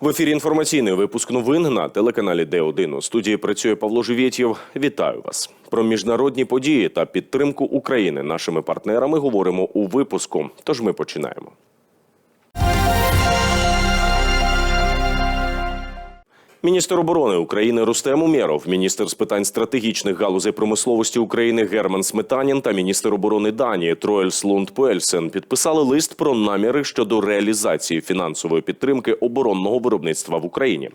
В ефірі інформаційний випуск новин на телеканалі Д1. У студії працює Павло Живєтєв. Вітаю вас. Про міжнародні події та підтримку України нашими партнерами говоримо у випуску. Тож ми починаємо. Міністр оборони України Рустем Умєров, міністр з питань стратегічних галузей промисловості України Герман Сметанін та міністр оборони Данії Троельс Лунд Пуельсен підписали лист про наміри щодо реалізації фінансової підтримки оборонного виробництва в Україні.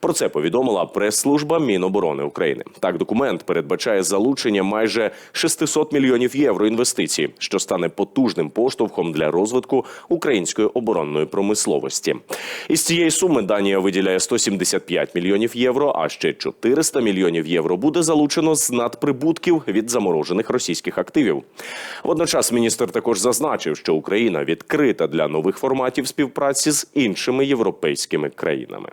Про це повідомила прес-служба Міноборони України. Так, документ передбачає залучення майже 600 мільйонів євро інвестицій, що стане потужним поштовхом для розвитку української оборонної промисловості. Із цієї суми Данія виділяє 175 мільйонів євро, а ще 400 мільйонів євро буде залучено з надприбутків від заморожених російських активів. Водночас міністр також зазначив, що Україна відкрита для нових форматів співпраці з іншими європейськими країнами.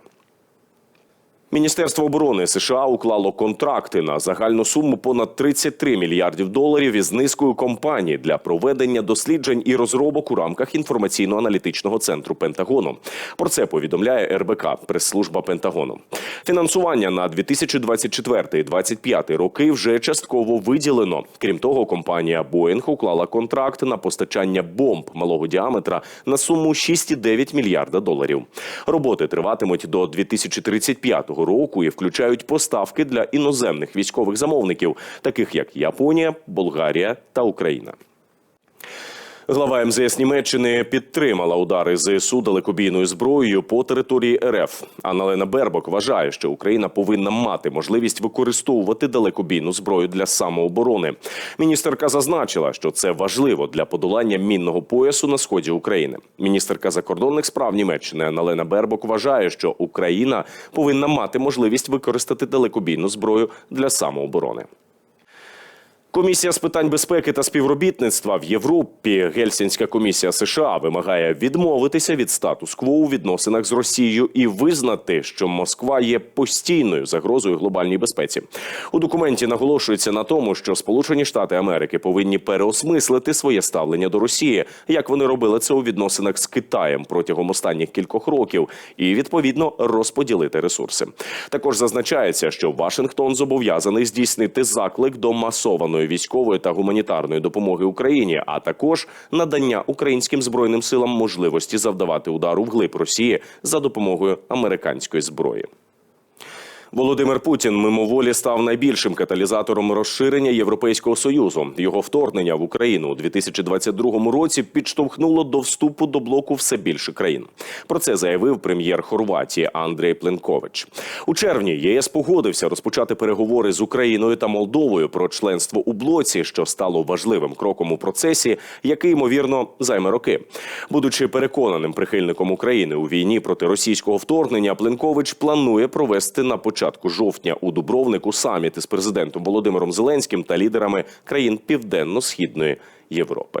Міністерство оборони США уклало контракти на загальну суму понад 33 мільярдів доларів із низкою компаній для проведення досліджень і розробок у рамках інформаційно-аналітичного центру Пентагону. Про це повідомляє РБК, прес-служба Пентагону. Фінансування на 2024-2025 роки вже частково виділено. Крім того, компанія Боїнг уклала контракт на постачання бомб малого діаметра на суму 6,9 мільярда доларів. Роботи триватимуть до 2035 року і включають поставки для іноземних військових замовників, таких як Японія, Болгарія та Україна. Глава МЗС Німеччини підтримала удари ЗСУ далекобійною зброєю по території РФ. Анналена Бербок вважає, що Україна повинна мати можливість використовувати далекобійну зброю для самооборони. Міністерка зазначила, що це важливо для подолання мінного поясу на сході України. Міністерка закордонних справ Німеччини Анналена Бербок вважає, що Україна повинна мати можливість використати далекобійну зброю для самооборони. Комісія з питань безпеки та співробітництва в Європі, Гельсінська комісія США, вимагає відмовитися від статус-кво у відносинах з Росією і визнати, що Москва є постійною загрозою глобальній безпеці. У документі наголошується на тому, що Сполучені Штати Америки повинні переосмислити своє ставлення до Росії, як вони робили це у відносинах з Китаєм протягом останніх кількох років, і відповідно розподілити ресурси. Також зазначається, що Вашингтон зобов'язаний здійснити заклик до масованої військової та гуманітарної допомоги Україні, а також надання українським збройним силам можливості завдавати удару вглиб Росії за допомогою американської зброї. Володимир Путін мимоволі став найбільшим каталізатором розширення Європейського союзу. Його вторгнення в Україну у 2022 році підштовхнуло до вступу до блоку все більше країн. Про це заявив прем'єр Хорватії Андрей Пленкович. У червні ЄС погодився розпочати переговори з Україною та Молдовою про членство у блоці, що стало важливим кроком у процесі, який ймовірно займе роки. Будучи переконаним прихильником України у війні проти російського вторгнення, Пленкович планує провести на початку початку жовтня у Дубровнику саміт із президентом Володимиром Зеленським та лідерами країн Південно-Східної Європи.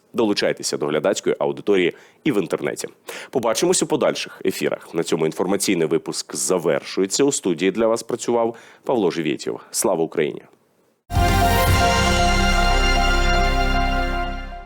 Долучайтеся до глядацької аудиторії і в інтернеті. Побачимось у подальших ефірах. На цьому інформаційний випуск завершується. У студії для вас працював Павло Живєтєв. Слава Україні!